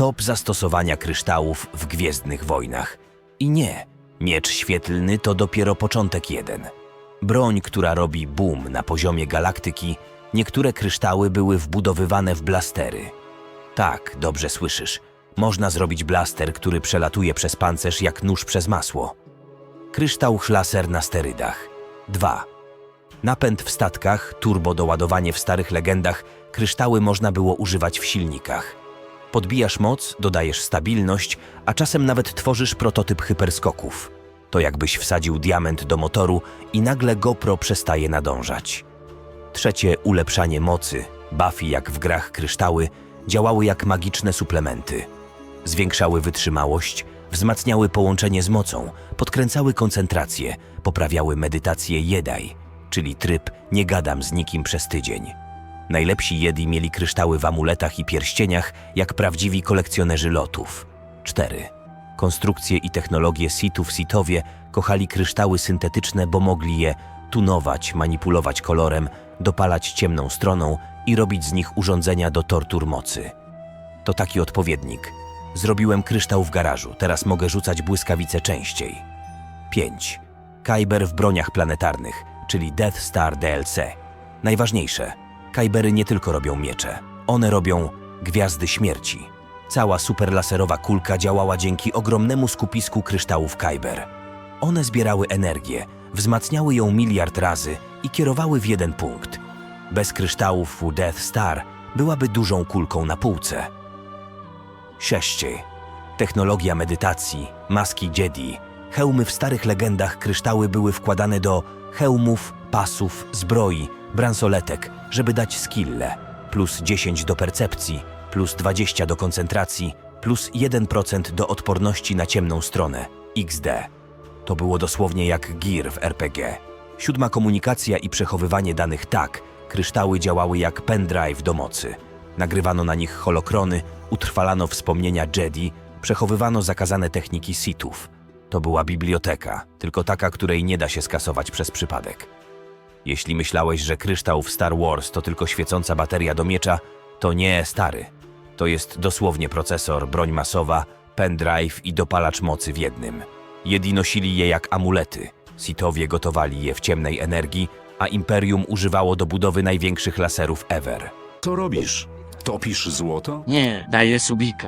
top zastosowania kryształów w Gwiezdnych Wojnach. I nie, miecz świetlny to dopiero początek jeden. Broń, która robi boom na poziomie galaktyki, niektóre kryształy były wbudowywane w blastery. Tak, dobrze słyszysz. Można zrobić blaster, który przelatuje przez pancerz jak nóż przez masło. Kryształ chlaser na sterydach. 2. Napęd w statkach, turbo doładowanie w starych legendach, kryształy można było używać w silnikach. Podbijasz moc, dodajesz stabilność, a czasem nawet tworzysz prototyp hyperskoków. To jakbyś wsadził diament do motoru i nagle GoPro przestaje nadążać. Trzecie, ulepszanie mocy. Buffy, jak w grach kryształy, działały jak magiczne suplementy. Zwiększały wytrzymałość, wzmacniały połączenie z mocą, podkręcały koncentrację, poprawiały medytację Jedi, czyli tryb nie gadam z nikim przez tydzień. Najlepsi Jedi mieli kryształy w amuletach i pierścieniach, jak prawdziwi kolekcjonerzy lotów. 4. Konstrukcje i technologie Sithów Sithowie kochali kryształy syntetyczne, bo mogli je tunować, manipulować kolorem, dopalać ciemną stroną i robić z nich urządzenia do tortur mocy. To taki odpowiednik. Zrobiłem kryształ w garażu, teraz mogę rzucać błyskawice częściej. 5. Kyber w broniach planetarnych, czyli Death Star DLC. Najważniejsze, Kybery nie tylko robią miecze, one robią gwiazdy śmierci. Cała superlaserowa kulka działała dzięki ogromnemu skupisku kryształów Kyber. One zbierały energię, wzmacniały ją miliard razy i kierowały w jeden punkt. Bez kryształów Death Star byłaby dużą kulką na półce. 6. Technologia medytacji, maski Jedi, hełmy w starych legendach kryształy były wkładane do hełmów, pasów, zbroi, bransoletek, żeby dać skille, plus 10 do percepcji, plus 20 do koncentracji, plus 1% do odporności na ciemną stronę, XD. To było dosłownie jak gear w RPG. Siódma komunikacja i przechowywanie danych tak, kryształy działały jak pendrive do mocy. Nagrywano na nich holokrony, utrwalano wspomnienia Jedi, przechowywano zakazane techniki Sithów. To była biblioteka, tylko taka, której nie da się skasować przez przypadek. Jeśli myślałeś, że kryształ w Star Wars to tylko świecąca bateria do miecza, to nie, stary. To jest dosłownie procesor, broń masowa, pendrive i dopalacz mocy w jednym. Jedi nosili je jak amulety. Sithowie gotowali je w ciemnej energii, a Imperium używało do budowy największych laserów ever. Co robisz? Topisz złoto? Nie, daję subika.